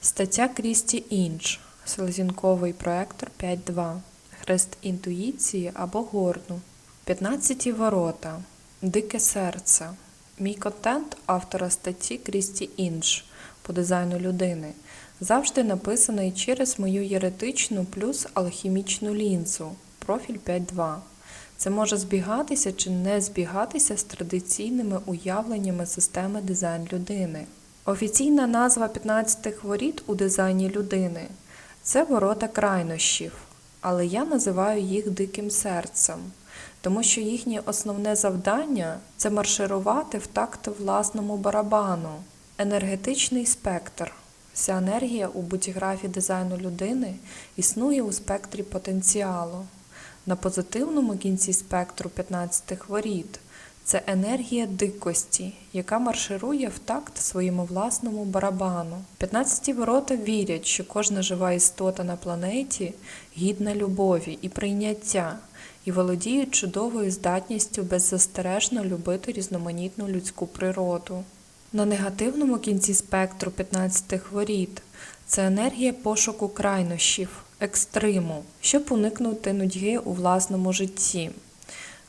Стаття Крісті Інч. Селезінковий проектор 5.2. Хрест інтуїції або горну. 15 ворота. Дике серце. Мій контент автора статті Крісті Інч по дизайну людини завжди написаний через мою єретичну плюс алхімічну лінзу. Профіль 5.2. Це може збігатися чи не збігатися з традиційними уявленнями системи дизайн людини. Офіційна назва 15 воріт у дизайні людини це ворота крайнощів, але я називаю їх диким серцем, тому що їхнє основне завдання це марширувати в такт власному барабану, енергетичний спектр. Вся енергія у будіграфі дизайну людини існує у спектрі потенціалу. На позитивному кінці спектру 15 воріт це енергія дикості, яка марширує в такт своєму власному барабану. 15 ворота вірять, що кожна жива істота на планеті гідна любові і прийняття, і володіють чудовою здатністю беззастережно любити різноманітну людську природу. На негативному кінці спектру 15 воріт це енергія пошуку крайнощів, екстриму, щоб уникнути нудьги у власному житті.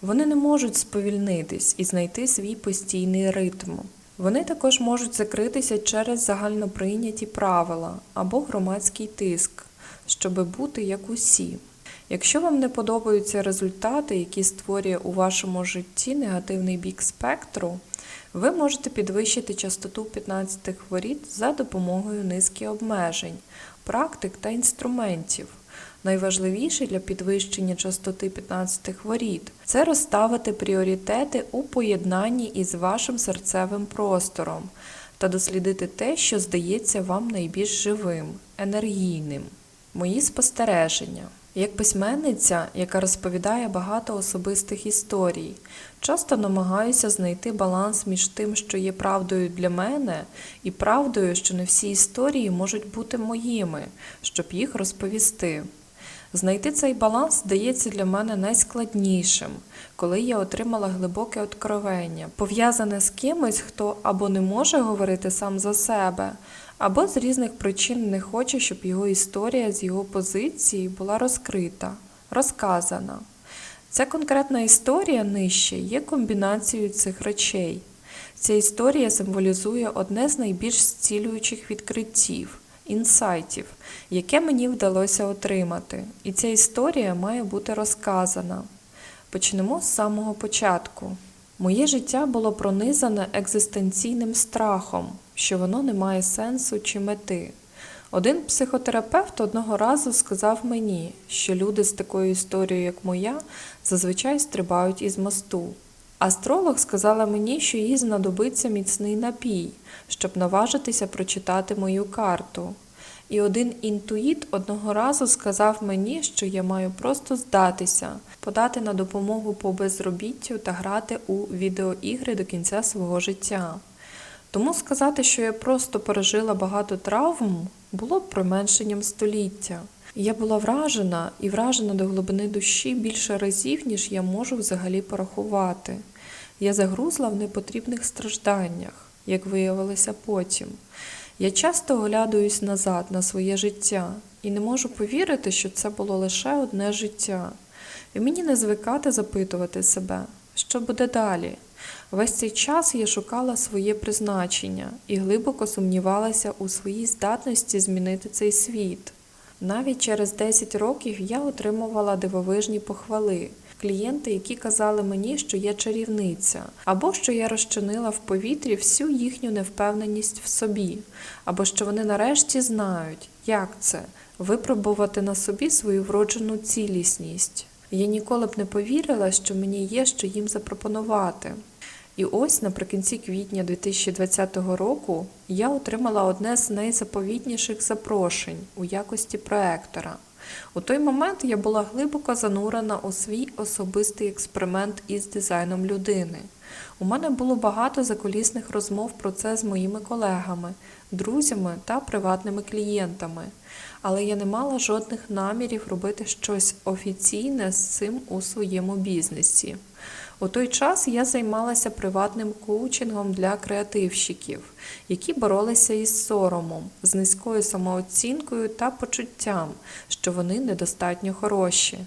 Вони не можуть сповільнитись і знайти свій постійний ритм. Вони також можуть закритися через загальноприйняті правила або громадський тиск, щоби бути як усі. Якщо вам не подобаються результати, які створює у вашому житті негативний бік спектру, ви можете підвищити частоту 15 воріт за допомогою низки обмежень, практик та інструментів. Найважливіше для підвищення частоти 15 воріт це розставити пріоритети у поєднанні із вашим серцевим простором та дослідити те, що здається вам найбільш живим, енергійним. Мої спостереження. Як письменниця, яка розповідає багато особистих історій, часто намагаюся знайти баланс між тим, що є правдою для мене, і правдою, що не всі історії можуть бути моїми, щоб їх розповісти. Знайти цей баланс здається для мене найскладнішим, коли я отримала глибоке откровення, пов'язане з кимось, хто або не може говорити сам за себе, або з різних причин не хоче, щоб його історія з його позиції була розкрита, розказана. Ця конкретна історія нижче є комбінацією цих речей. Ця історія символізує одне з найбільш зцілюючих відкриттів інсайтів, яке мені вдалося отримати, і ця історія має бути розказана. Почнемо з самого початку. Моє життя було пронизане екзистенційним страхом, що воно не має сенсу чи мети. Один психотерапевт одного разу сказав мені, що люди з такою історією, як моя, зазвичай стрибають із мосту. Астролог сказала мені, що їй знадобиться міцний напій, щоб наважитися прочитати мою карту. І один інтуїт одного разу сказав мені, що я маю просто здатися, подати на допомогу по безробіттю та грати у відеоігри до кінця свого життя. Тому сказати, що я просто пережила багато травм, було б применшенням століття. Я була вражена і вражена до глибини душі більше разів, ніж я можу взагалі порахувати. Я загрузла в непотрібних стражданнях, як виявилося потім. Я часто оглядаюсь назад на своє життя і не можу повірити, що це було лише одне життя. І мені не звикати запитувати себе, що буде далі. Весь цей час я шукала своє призначення і глибоко сумнівалася у своїй здатності змінити цей світ. Навіть через 10 років я отримувала дивовижні похвали. Клієнти, які казали мені, що я чарівниця, або що я розчинила в повітрі всю їхню невпевненість в собі, або що вони нарешті знають, як це випробувати на собі свою вроджену цілісність. Я ніколи б не повірила, що мені є що їм запропонувати. І ось наприкінці квітня 2020 року я отримала одне з найзаповітніших запрошень у якості проектора. У той момент я була глибоко занурена у свій особистий експеримент із дизайном людини. У мене було багато закулісних розмов про це з моїми колегами, друзями та приватними клієнтами, але я не мала жодних намірів робити щось офіційне з цим у своєму бізнесі. У той час я займалася приватним коучингом для креативщиків, які боролися із соромом, з низькою самооцінкою та почуттям, що вони недостатньо хороші.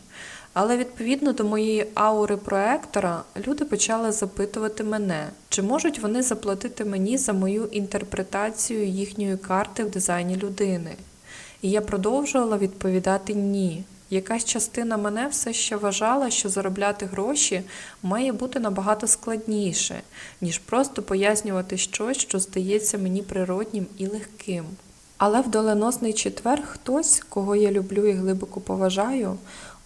Але відповідно до моєї аури проектора, люди почали запитувати мене, чи можуть вони заплатити мені за мою інтерпретацію їхньої карти в дизайні людини. І я продовжувала відповідати ні. Якась частина мене все ще вважала, що заробляти гроші має бути набагато складніше, ніж просто пояснювати щось, що здається мені природнім і легким. Але в доленосний четвер хтось, кого я люблю і глибоко поважаю,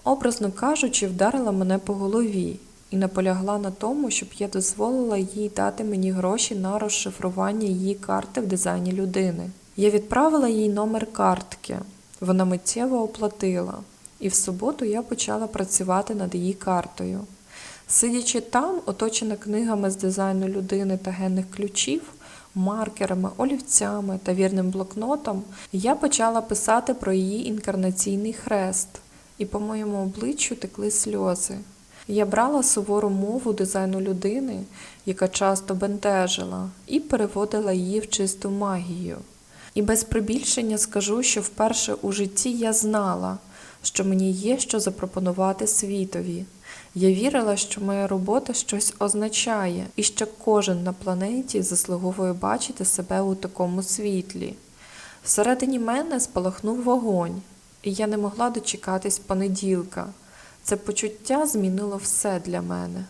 образно кажучи, вдарила мене по голові і наполягла на тому, щоб я дозволила їй дати мені гроші на розшифрування її карти в дизайні людини. Я відправила їй номер картки. Вона миттєво оплатила, і в суботу я почала працювати над її картою. Сидячи там, оточена книгами з дизайну людини та генних ключів, маркерами, олівцями та вірним блокнотом, я почала писати про її інкарнаційний хрест, і по моєму обличчю текли сльози. Я брала сувору мову дизайну людини, яка часто бентежила, і переводила її в чисту магію. І без прибільшення скажу, що вперше у житті я знала, що мені є що запропонувати світові. Я вірила, що моя робота щось означає, і що кожен на планеті заслуговує бачити себе у такому світлі. Всередині мене спалахнув вогонь, і я не могла дочекатись понеділка. Це почуття змінило все для мене.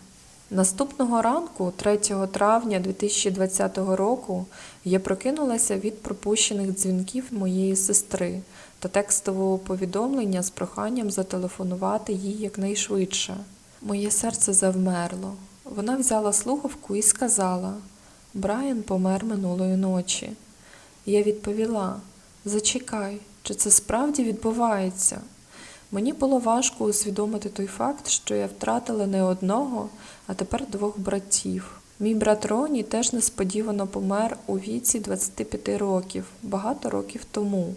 Наступного ранку, 3 травня 2020 року, я прокинулася від пропущених дзвінків моєї сестри та текстового повідомлення з проханням зателефонувати їй якнайшвидше. Моє серце завмерло. Вона взяла слухавку і сказала: Брайан помер минулої ночі. Я відповіла: Зачекай, чи це справді відбувається? Мені було важко усвідомити той факт, що я втратила не одного, а тепер двох братів. Мій брат Роні теж несподівано помер у віці 25 років, багато років тому.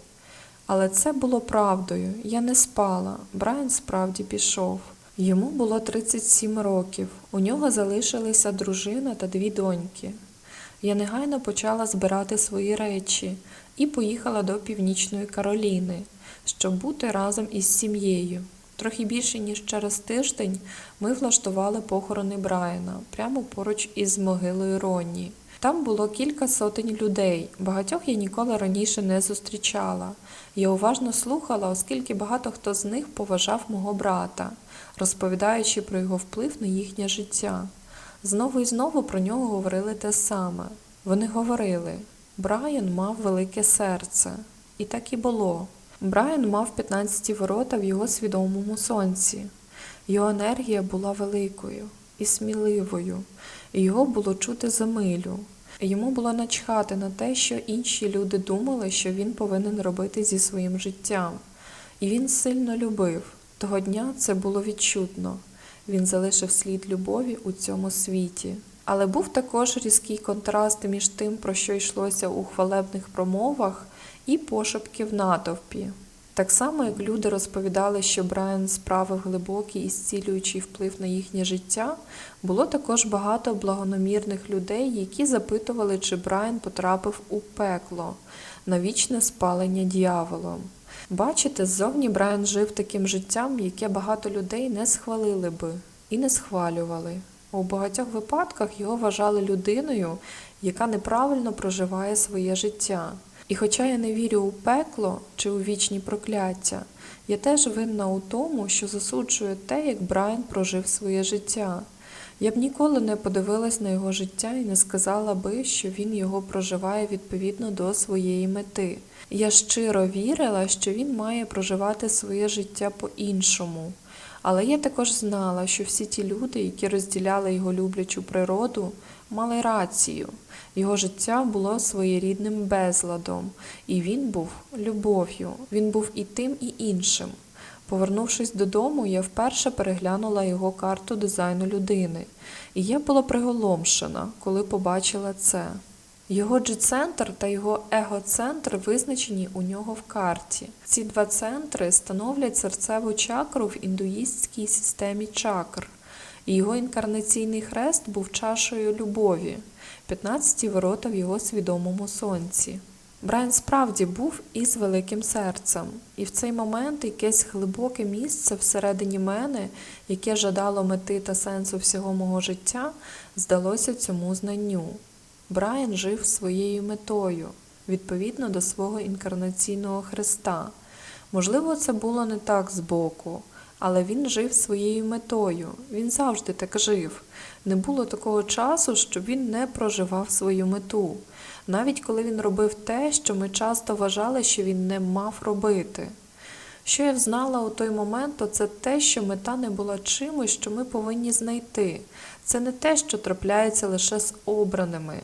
Але це було правдою. Я не спала. Брайан справді пішов. Йому було 37 років. У нього залишилися дружина та дві доньки. Я негайно почала збирати свої речі і поїхала до Північної Кароліни, щоб бути разом із сім'єю. Трохи більше ніж через тиждень ми влаштували похорони Брайана прямо поруч із могилою Ронні. Там було кілька сотень людей, багатьох я ніколи раніше не зустрічала. Я уважно слухала, оскільки багато хто з них поважав мого брата, розповідаючи про його вплив на їхнє життя. Знову і знову про нього говорили те саме. Вони говорили: Брайан мав велике серце. І так і було. Брайан мав 15 ворота в його свідомому сонці. Його енергія була великою і сміливою, його було чути за милю. Йому було начхати на те, що інші люди думали, що він повинен робити зі своїм життям. І він сильно любив. Того дня це було відчутно. Він залишив слід любові у цьому світі. Але був також різкий контраст між тим, про що йшлося у хвалебних промовах, і пошепки в натовпі. Так само, як люди розповідали, що Брайан справив глибокий і зцілюючий вплив на їхнє життя, було також багато благонамірних людей, які запитували, чи Брайан потрапив у пекло на вічне спалення дьяволом. Бачите, ззовні Брайан жив таким життям, яке багато людей не схвалили би і не схвалювали. У багатьох випадках його вважали людиною, яка неправильно проживає своє життя. І хоча я не вірю у пекло чи у вічні прокляття, я теж винна у тому, що засуджую те, як Брайан прожив своє життя. Я б ніколи не подивилась на його життя і не сказала би, що він його проживає відповідно до своєї мети. Я щиро вірила, що він має проживати своє життя по-іншому. Але я також знала, що всі ті люди, які розділяли його люблячу природу, мали рацію. Його життя було своєрідним безладом, і він був любов'ю, він був і тим, і іншим. Повернувшись додому, я вперше переглянула його карту дизайну людини, і я була приголомшена, коли побачила це. Його G-центр та його его-центр визначені у нього в карті. Ці два центри становлять серцеву чакру в індуїстській системі чакр. І його інкарнаційний хрест був чашею любові, 15 ворота в його свідомому сонці. Брайан справді був із великим серцем, і в цей момент якесь глибоке місце всередині мене, яке жадало мети та сенсу всього мого життя, здалося цьому знанню. Брайан жив своєю метою, відповідно до свого інкарнаційного хреста. Можливо, це було не так збоку, але він жив своєю метою. Він завжди так жив. Не було такого часу, щоб він не проживав свою мету, навіть коли він робив те, що ми часто вважали, що він не мав робити. Що я взнала у той момент, то це те, що мета не була чимось, що ми повинні знайти. Це не те, що трапляється лише з обраними,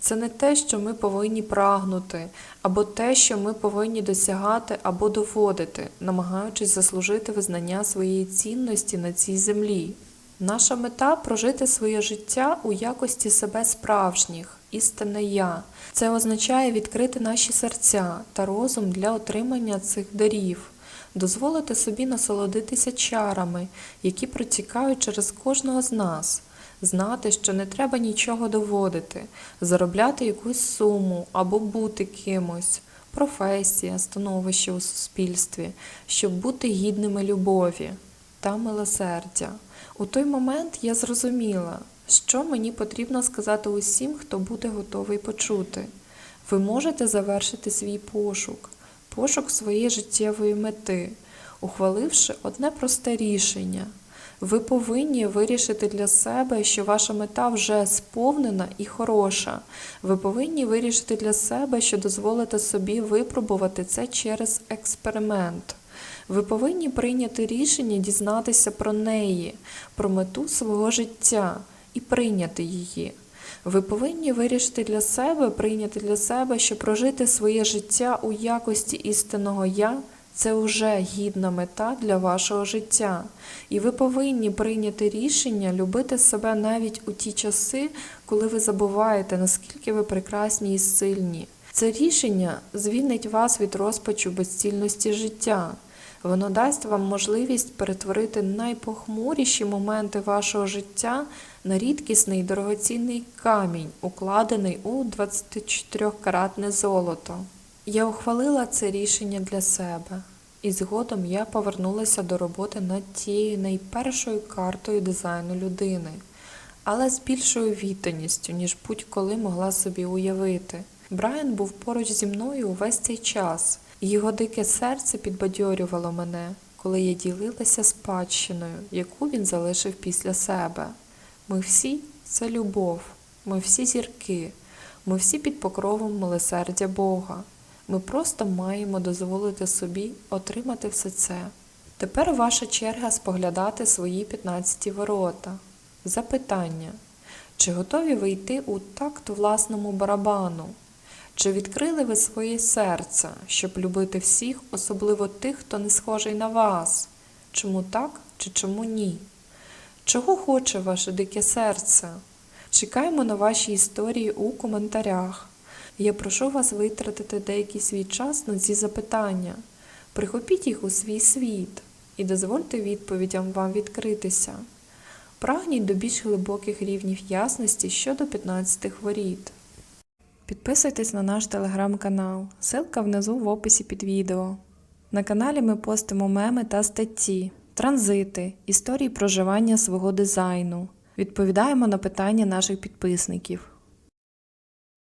це не те, що ми повинні прагнути, або те, що ми повинні досягати або доводити, намагаючись заслужити визнання своєї цінності на цій землі. Наша мета прожити своє життя у якості себе справжніх, істинне я. Це означає відкрити наші серця та розум для отримання цих дарів дозволити собі насолодитися чарами, які протікають через кожного з нас, знати, що не треба нічого доводити, заробляти якусь суму або бути кимось, професія, становище у суспільстві, щоб бути гідними любові та милосердя. У той момент я зрозуміла, що мені потрібно сказати усім, хто буде готовий почути. Ви можете завершити свій пошук пошук своєї життєвої мети, ухваливши одне просте рішення. Ви повинні вирішити для себе, що ваша мета вже сповнена і хороша. Ви повинні вирішити для себе, що дозволите собі випробувати це через експеримент. Ви повинні прийняти рішення дізнатися про неї, про мету свого життя і прийняти її. Ви повинні вирішити для себе, прийняти для себе, що прожити своє життя у якості істинного я це вже гідна мета для вашого життя. І ви повинні прийняти рішення любити себе навіть у ті часи, коли ви забуваєте, наскільки ви прекрасні і сильні. Це рішення звільнить вас від розпачу безцільності життя. Воно дасть вам можливість перетворити найпохмуріші моменти вашого життя на рідкісний дорогоцінний камінь, укладений у 24-каратне золото. Я ухвалила це рішення для себе, і згодом я повернулася до роботи над тією найпершою картою дизайну людини, але з більшою відданістю, ніж будь-коли могла собі уявити. Брайан був поруч зі мною увесь цей час. Його дике серце підбадьорювало мене, коли я ділилася спадщиною, яку він залишив після себе. Ми всі це любов, ми всі зірки, ми всі під покровом милосердя Бога. Ми просто маємо дозволити собі отримати все це. Тепер ваша черга споглядати свої 15 ворота. Запитання. Чи готові ви йти у такт власному барабану? Чи відкрили ви своє серце, щоб любити всіх, особливо тих, хто не схожий на вас? Чому так чи чому ні? Чого хоче ваше дике серце? Чекаємо на ваші історії у коментарях. Я прошу вас витратити деякий свій час на ці запитання. Прихопіть їх у свій світ і дозвольте відповідям вам відкритися. Прагніть до більш глибоких рівнів ясності щодо 15 воріт. Підписуйтесь на наш телеграм-канал, ссылка внизу в описі під відео. На каналі ми постимо меми та статті, транзити, історії проживання свого дизайну. Відповідаємо на питання наших підписників.